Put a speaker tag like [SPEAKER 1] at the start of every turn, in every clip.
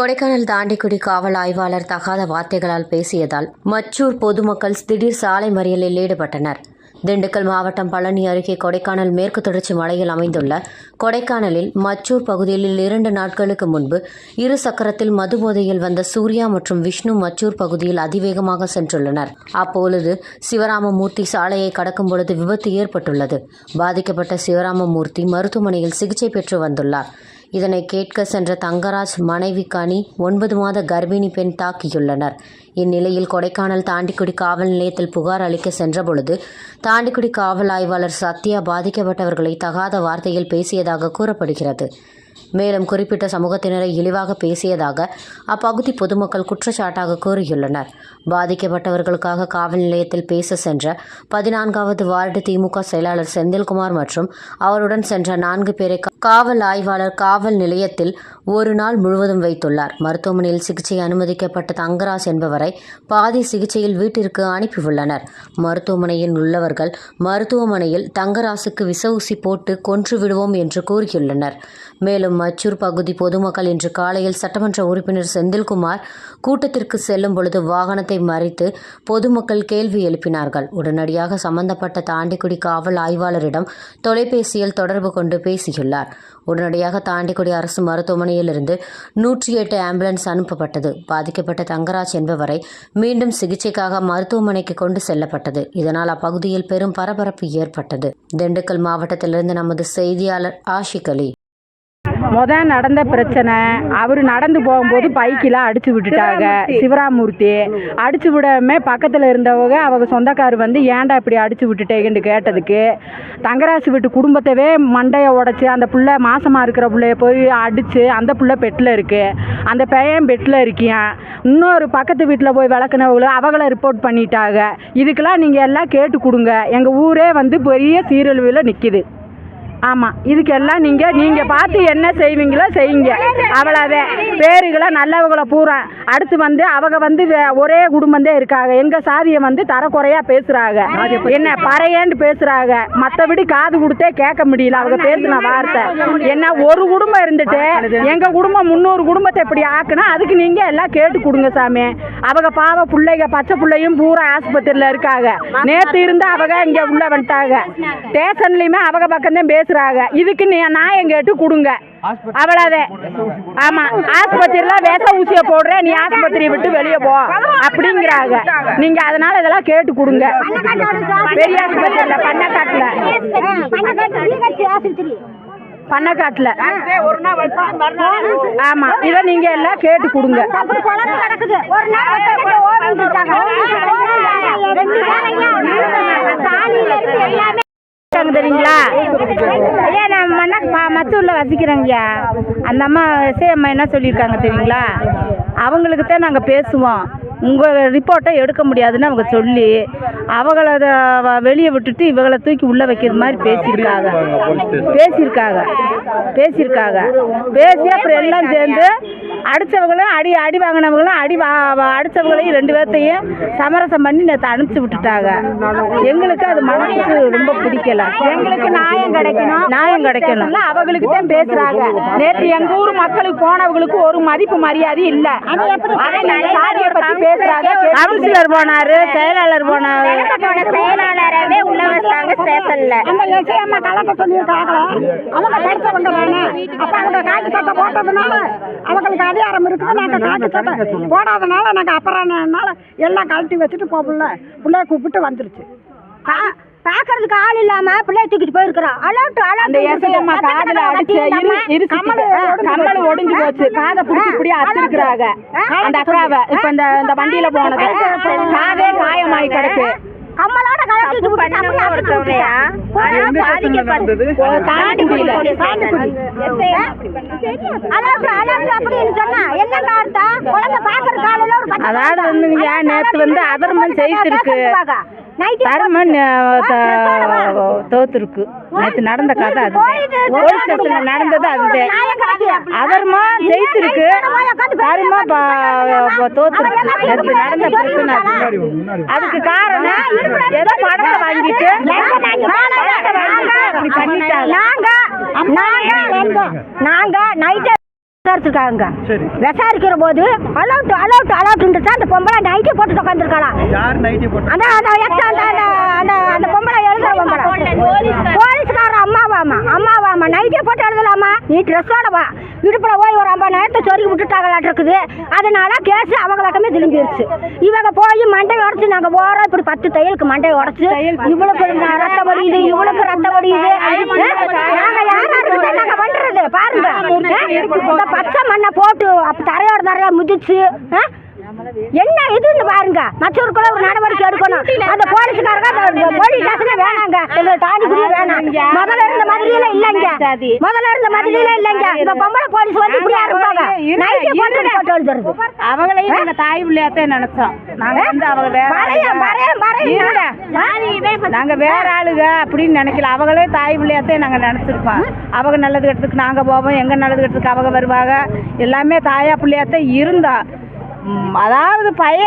[SPEAKER 1] கொடைக்கானல் தாண்டிக்குடி காவல் ஆய்வாளர் தகாத வார்த்தைகளால் பேசியதால் மச்சூர் பொதுமக்கள் திடீர் சாலை மறியலில் ஈடுபட்டனர். திண்டுக்கல் மாவட்டம் பழனி அருகே கொடைக்கானல் மேற்கு தொடர்ச்சி மலையில் அமைந்துள்ள கொடைக்கானலில் மச்சூர் பகுதியில் இரண்டு நாட்களுக்கு முன்பு இரு சக்கரத்தில் மதுபோதையில் வந்த சூர்யா மற்றும் விஷ்ணு மச்சூர் பகுதியில் அதிவேகமாக சென்றுள்ளனர். அப்பொழுது சிவராமமூர்த்தி சாலையை கடக்கும் பொழுது விபத்து ஏற்பட்டுள்ளது. பாதிக்கப்பட்ட சிவராமமூர்த்தி மருத்துவமனையில் சிகிச்சை பெற்று வந்துள்ளார். இதனை கேட்க சென்ற தங்கராஜ் மனைவி கனி ஒன்பது மாத கர்ப்பிணி பெண் தாக்கியுள்ளனர். இந்நிலையில் கொடைக்கானல் தாண்டிக்குடி காவல் நிலையத்தில் புகார் அளிக்க சென்றபொழுது தாண்டிக்குடி காவல் ஆய்வாளர் சத்யா பாதிக்கப்பட்டவர்களை தகாத வார்த்தையில் பேசியதாக கூறப்படுகிறது. மேலும் குறிப்பிட்ட சமூகத்தினரை இழிவாக பேசியதாக அப்பகுதி பொதுமக்கள் குற்றச்சாட்டாக கூறியுள்ளனர். பாதிக்கப்பட்டவர்களுக்காக காவல் நிலையத்தில் பேச சென்ற பதினான்காவது வார்டு திமுக செயலாளர் செந்தில்குமார் மற்றும் அவருடன் சென்ற நான்கு பேரை காவல் ஆய்வாளர் காவல் நிலையத்தில் ஒரு நாள் முழுவதும் வைத்துள்ளார். மருத்துவமனையில் சிகிச்சை அனுமதிக்கப்பட்ட தங்கராஜ் என்பவரை பாதி சிகிச்சையில் வீட்டிற்கு அனுப்பியுள்ளனர். மருத்துவமனையில் உள்ளவர்கள் மருத்துவமனையில் தங்கராசுக்கு விச ஊசி போட்டு கொன்று விடுவோம் என்று கூறியுள்ளனர். மேலும் மச்சூர் பகுதி பொதுமக்கள் இன்று காலையில் சட்டமன்ற உறுப்பினர் செந்தில்குமார் கூட்டத்திற்கு செல்லும் பொழுது வாகனத்தை மறித்து பொதுமக்கள் கேள்வி எழுப்பினார்கள். உடனடியாக சம்பந்தப்பட்ட தாண்டிக்குடி காவல் ஆய்வாளரிடம் தொலைபேசியில் தொடர்பு கொண்டு பேசியுள்ளார். உடனடியாக தாண்டிக்குடி அரசு மருத்துவமனையிலிருந்து நூற்றி எட்டு ஆம்புலன்ஸ் அனுப்பப்பட்டது. பாதிக்கப்பட்ட தங்கராஜ் என்பவரை மீண்டும் சிகிச்சைக்காக மருத்துவமனைக்கு கொண்டு செல்லப்பட்டது. இதனால் அப்பகுதியில் பெரும் பரபரப்பு ஏற்பட்டது. திண்டுக்கல் மாவட்டத்திலிருந்து நமது செய்தியாளர் ஆஷிக் அலி.
[SPEAKER 2] முத நடந்த பிரச்சனை அவர் நடந்து போகும்போது பைக்கில் அடிச்சு விட்டுட்டாங்க. சிவராமூர்த்தி. அடிச்சு விடாம பக்கத்தில் இருந்தவங்க அவங்க சொந்தக்கார் வந்து ஏன்டா இப்படி அடிச்சு விட்டுட்டேங்கன்னு கேட்டதுக்கு தங்கராசு வீட்டு குடும்பத்தவே மண்டையை உடச்சி அந்த புள்ள மாசமாக இருக்கிற பிள்ளைய போய் அடித்து அந்த புள்ள பெட்டில் இருக்கு. அந்த பையன் பெட்டில் இருக்கியான் இன்னொரு பக்கத்து வீட்டில் போய் விளக்குனவங்களும் அவங்கள ரிப்போர்ட் பண்ணிட்டாங்க. இதுக்கெல்லாம் நீங்கள் எல்லாம் கேட்டு கொடுங்க. எங்கள் ஊரே வந்து பெரிய சீரழிவில் நிற்கிது ஆமாம் இதுக்கெல்லாம் நீங்கள் நீங்கள் பார்த்து என்ன செய்வீங்களோ செய்யுங்க. அவ்வளோதான் பேருகளை நல்லவங்களை பூரா அடுத்து வந்து அவங்க வந்து வே- ஒரே குடும்பந்தே இருக்காங்க. எங்கள் சாதியை வந்து தரக்குறையாக பேசுகிறாங்க என்ன பறையேன்னு பேசுகிறாங்க மற்றபடி காது கொடுத்தே கேட்க முடியல. அவங்க பேசின வார்த்தை. என்ன ஒரு குடும்பம் இருந்துட்டு எங்கள் குடும்பம் முந்நூறு குடும்பத்தை இப்படி ஆக்குனா அதுக்கு நீங்கள் எல்லாம் கேட்டு கொடுங்க சாமி. அவங்க பாவ பிள்ளைங்க பச்சை பிள்ளையும் பூரா ஆஸ்பத்திரியில் இருக்காங்க. நேற்று இருந்து அவங்க இங்கே உள்ள வந்துட்டாங்க. ஸ்டேஷன்லையுமே அவங்க பக்கம்தான் பேசுறாங்க. இதுக்கு நீ நாயம் கேட்டு கொடுங்க. அவ்வளோதே ஆமா ஆஸ்பத்திரியில விஷ ஊசியை போடுறேன். நீ ஆஸ்பத்திரியை விட்டு வெளியே போ. அப்படிங்கிறாங்க. நீங்க அதனால இதெல்லாம் கேட்டு கொடுங்க. பெரிய ஆஸ்பத்திரியில பண்ணக்காட்டுல. பண்ணக்காட்டுல. ஆமா இதை நீங்க எல்லாம் கேட்டு கொடுங்க. இருக்காங்க தெரியுங்களா? ஐயா நான் மண்ணா மத்தூரில் வசிக்கிறேங்கய்யா. அந்த அம்மா எஸ்ஐ அம்மா என்ன சொல்லியிருக்காங்க தெரியுங்களா? அவங்களுக்கு தான் நாங்கள் பேசுவோம். உங்கள் ரிப்போர்ட்டை எடுக்க முடியாதுன்னு அவங்க சொல்லி அவங்கள அதை வ- வெளியே விட்டுட்டு இவங்களை தூக்கி உள்ளே வைக்கிற மாதிரி பேசியிருக்காங்க. பேசியிருக்காங்க. பேசியிருக்காங்க. பேசி அப்புறம் எல்லாம் சேர்ந்து அடித்தவங்களும் அடி அடி வாங்கினவங்களும் அடி வா வா- அடித்தவங்களையும் ரெண்டு பேர்த்தையும் சமரசம் பண்ணி நேற்று அனுப்பிச்சி விட்டுட்டாங்க. எங்களுக்கு அது மனசுக்கு ரொம்ப பிடிக்கல. எங்களுக்கு நியாயம் கிடைக்கணும். நியாயம் கிடைக்கணும். அவங்களுக்கு தான் பேசுறாங்க. நேற்று எங்க ஊர் மக்களுக்கு போனவங்களுக்கு ஒரு மதிப்பு மரியாதை இல்ல. சாதியை பத்தி பேசுறாங்க கவுன்சிலர் போனாரு செயலாளர் போனாரு.
[SPEAKER 3] செயலாளரவே உள்ள வச்சாங்க ஸ்டேஷன்ல
[SPEAKER 4] அந்த எஸ்ஐஎம்மா கலக்க சொல்லியிருக்காங்களா. அவங்க படிச்சவங்க தானே அப்ப அவங்க காக்கி சட்டை போட்டதுனால அவங்களுக்கு அதிகாரம் இருக்குது. நாங்க காக்கி சட்டை போடாதனால நாங்க அப்புறம்னால எல்லாம் கழட்டி வச்சுட்டு போ புள்ள. பிள்ளைய கூப்பிட்டு வந்துருச்சு.
[SPEAKER 3] பாக்குறதுக்கு ஆள் இல்லாம பிள்ளைய தூக்கிட்டு போயிருக்கிறோம் அலௌட்
[SPEAKER 2] அந்த எசையம்மா காதுல அடிச்சு இரு இருசிட்டு கம்மல் ஒடிஞ்சு போச்சு காதை பிடிச்சி இப்படி அத்திருக்கிறாங்க அந்த அக்காவை இப்ப இந்த இந்த வண்டியில போனது காதே காயமாயி கிடக்கு
[SPEAKER 3] கம்மலோட கலட்டிட்டு விட்டுட்டாங்க ஒருத்தவரையா
[SPEAKER 2] அதாவது வந்துங்க நேத்து வந்து அதர்மம்
[SPEAKER 3] நைட்டு
[SPEAKER 2] தர்மன் தோத்துருக்கு. நேற்று நடந்த கதை அது போலீஸ் ஸ்டேஷன்ல நடந்தது அதுதான். அதர்மம் ஜெயிச்சிருக்கு. தர்மம் தோத்துருக்கு. நேற்று நடந்த பிரச்சனை அது. அதுக்கு காரணம் ஏதோ பணத்தை வாங்கிட்டு
[SPEAKER 3] நாங்க நாங்க நைட்டு விசாரிச்சிருக்காங்க.
[SPEAKER 5] சரி.
[SPEAKER 3] விசாரிக்கிற போது அலௌட் அலௌட் அலௌட்ன்ட்டு தான் அந்த பொம்பளை நைட்டி போட்டுட்டு உட்காந்துருக்கலாம்
[SPEAKER 5] போட்டு
[SPEAKER 3] அந்த அந்த அந்த அந்த அந்த பொம்பளை எழுதுற பொம்பளை. போலீஸ்கார அம்மாவாமா அம்மாவாமா நைட்டே போட்டு எழுதலாமா? நீ ட்ரெஸ்ஸோட வா. இடுப்புல போய் ஒரு ஐம்பது நேரத்தை சொருகி விட்டுட்டாங்களாட்டு இருக்குது அதனால கேஸ் அவங்க பக்கமே திரும்பிடுச்சு இவங்க போய் மண்டை உடச்சு நாங்க போறோம். இப்படி பத்து தையலுக்கு மண்டை உடச்சு. இவளுக்கு ரத்தம் வடியுது இவளுக்கு ரத்தம் வடியுது நாங்க யாராருக்கு நாங்க பண்றது பாருங்க இந்த பச்சை மண்ணை போட்டு அப்ப தரையோட தரையா மிதிச்சு? என்ன இதுன்னு பாருங்க. மற்றவருக்குள்ள ஒரு நடவடிக்கை எடுக்கணும். அந்த போலீஸ்காரங்க போலீஸ் ஸ்டேஷனே வேணாங்க. எங்க தாடிக்குடி வேணாம். முதல்ல இருந்த மாதிரியில இல்லைங்க. முதல்ல இருந்த மாதிரியில இல்லைங்க. இந்த பொம்பளை போலீஸ் வந்து இப்படியா இருப்பாங்க நைட்டே போட்டு போட்டு எழுதுறது
[SPEAKER 6] அவங்களையும் நாங்க தாய் பிள்ளையாத்தே நினைச்சோம். நாங்க வந்து அவங்க வேற. நாங்க வேற ஆளுங்க அப்படின்னு நினைக்கல. அவங்களே தாய் பிள்ளையாத்தே நாங்க நினைச்சிருப்போம் அவங்க நல்லது கெட்டதுக்கு நாங்க போவோம். எங்க நல்லது கெட்டதுக்கு அவங்க வருவாங்க. எல்லாமே தாயா பிள்ளையாத்தே இருந்தா அதாவது பைய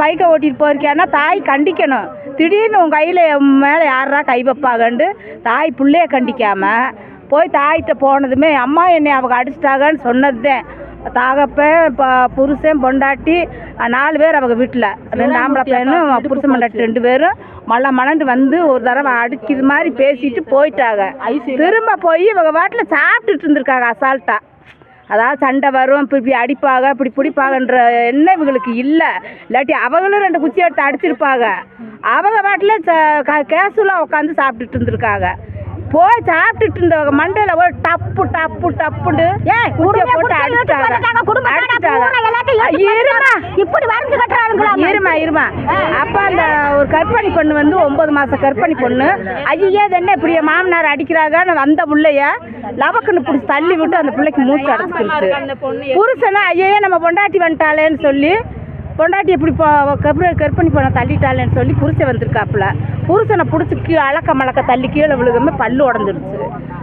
[SPEAKER 6] பைக்க ஓட்டிட்டு போயிருக்கேன்னா தாய் கண்டிக்கணும். திடீர்னு உன் கையில் மேலே யாரா கை வைப்பாகண்டு தாய் பிள்ளைய கண்டிக்காம போய் தாய்கிட்ட போனதுமே அம்மா என்னை அவங்க அடிச்சிட்டாங்கன்னு சொன்னதுதான் தாகப்பன் இப்போ புருஷன் பொண்டாட்டி நாலு பேர் அவங்க வீட்டில் ரெண்டு ஆம்பளை பையனும் புருஷன் பொண்டாட்டி ரெண்டு பேரும் மழை மலண்டு வந்து ஒரு தடவை அடிக்கிற மாதிரி பேசிட்டு போயிட்டாங்க. திரும்ப போய் இவங்க வாட்டில் சாப்பிட்டுட்டு இருந்திருக்காங்க அசால்ட்டா. அதாவது சண்டை வரும் இப்படி அடிப்பாங்க இப்படி பிடிப்பாங்கன்ற எண்ணம் இவங்களுக்கு இல்லை. இல்லாட்டி அவங்களும் ரெண்டு குச்சி எடுத்து அடிச்சிருப்பாங்க. அவங்க பாட்டில் கேஸுலாம் உட்காந்து சாப்பிட்டுட்டு இருந்திருக்காங்க. போய் சாப்பிட்டுட்டு இருந்தவங்க மண்டையில் போய் டப்பு டப்பு டப்புன்னு குச்சியை போட்டு அடிச்சிட்டாங்க. அடிச்சிட்டாங்க. இருமா.
[SPEAKER 3] இப்படி வரைஞ்சு கட்டுறாங்களா
[SPEAKER 6] அப்ப அந்த ஒரு கற்பனை பொண்ணு வந்து ஒன்பது மாதம் கற்பனை பொண்ணு. ஐயா தண்ணே என்ன இப்படி மாமனார் அடிக்கிறாங்கன்னு வந்த பிள்ளைய லவக்குன்னு பிடிச்சி தள்ளி விட்டு அந்த பிள்ளைக்கு மூச்சு அடைச்சிருச்சு புருஷனை ஐயே நம்ம பொண்டாட்டி வந்துட்டாளேன்னு சொல்லி பொண்டாட்டி இப்படி போ கற்பனை கற்பனை பொண்ணை தள்ளிட்டாளேன்னு சொல்லி புருஷன் வந்திருக்காப்புல. புருஷனை பிடிச்சி கீழே அழக்க மழக்க தள்ளி கீழே விழுகமே பல்லு உடஞ்சிருச்சு.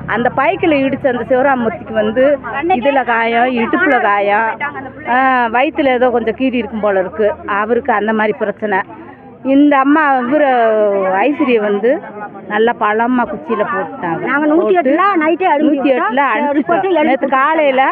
[SPEAKER 6] அந்த பைக்கில் இடிச்ச அந்த சிவராமூர்த்திக்கு வந்து இதில் காயம் இடுப்புல காயம் ஆ, வயித்துல ஏதோ கொஞ்சம் கீறி இருக்கும் போல இருக்கு. அவருக்கு அந்த மாதிரி பிரச்சனை. இந்த அம்மா இவர் ஐஸ்வர்யா வந்து நல்லா பழமா குச்சியில போட்டாங்க.
[SPEAKER 3] நூத்தி எட்டுல நைட்டே
[SPEAKER 6] நூற்றி எட்டில் அனுப்பிச்சிட்டோம் நேற்று காலையில்